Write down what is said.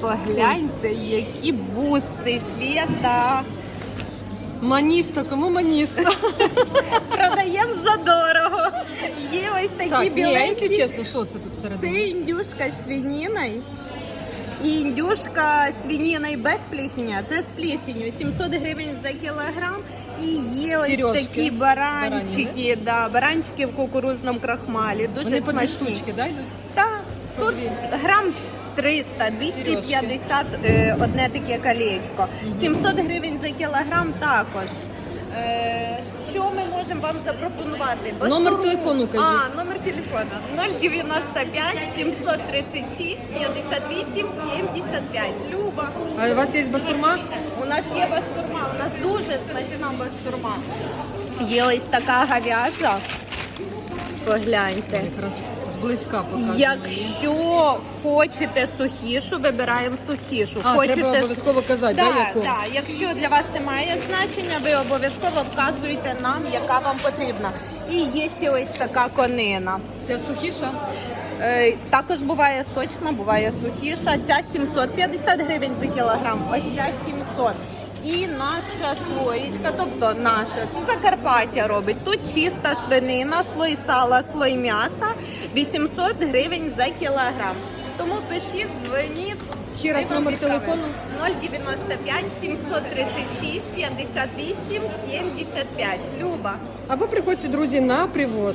Погляньте, які буси свята. Маніста, кому маніста? Продаємо задорого. Є ось такі Так, ні, якщо чесно, що це тут Це індюшка з свиніною. І індюшка з без плесеня. Це з плесенью. 700 гривень за кілограм. І є ось Сережки. такі баранчики, да, баранчики в кукурузному крахмалі. Дуже Вони смачні. штучки, да, йдуть? Так, тут грам 300, 250 е, одне таке колечко. 700 гривень за кілограм також. Е, що ми можемо вам запропонувати? Без Номер турбу. телефону кажіть. А, номер телефону 095 736 58 75. Люба. А у вас є бастурма? У нас є бастурма, у нас дуже смачна бастурма. Є ось така говяжа. Погляньте. Якраз зблизька показує. Якщо хочете сухішу, вибираємо сухішу. А, хочете... треба обов'язково казати, да, да, яку? да. Якщо для вас це має значення, ви обов'язково вказуєте нам, яка вам потрібна. І є ще ось така конина. Це сухіша? Е, також буває сочна, буває сухіша. Ця 750 гривень за кілограм, ось ця 700. І наша слоєчка, тобто наша, це Закарпаття робить. Тут чиста свинина, слой сала, слой м'яса, 800 гривень за кілограм. Тому пишіть, дзвоніть. Ще раз номер телефону. 095 736 58 75. Люба. Або приходьте, друзі, на привоз.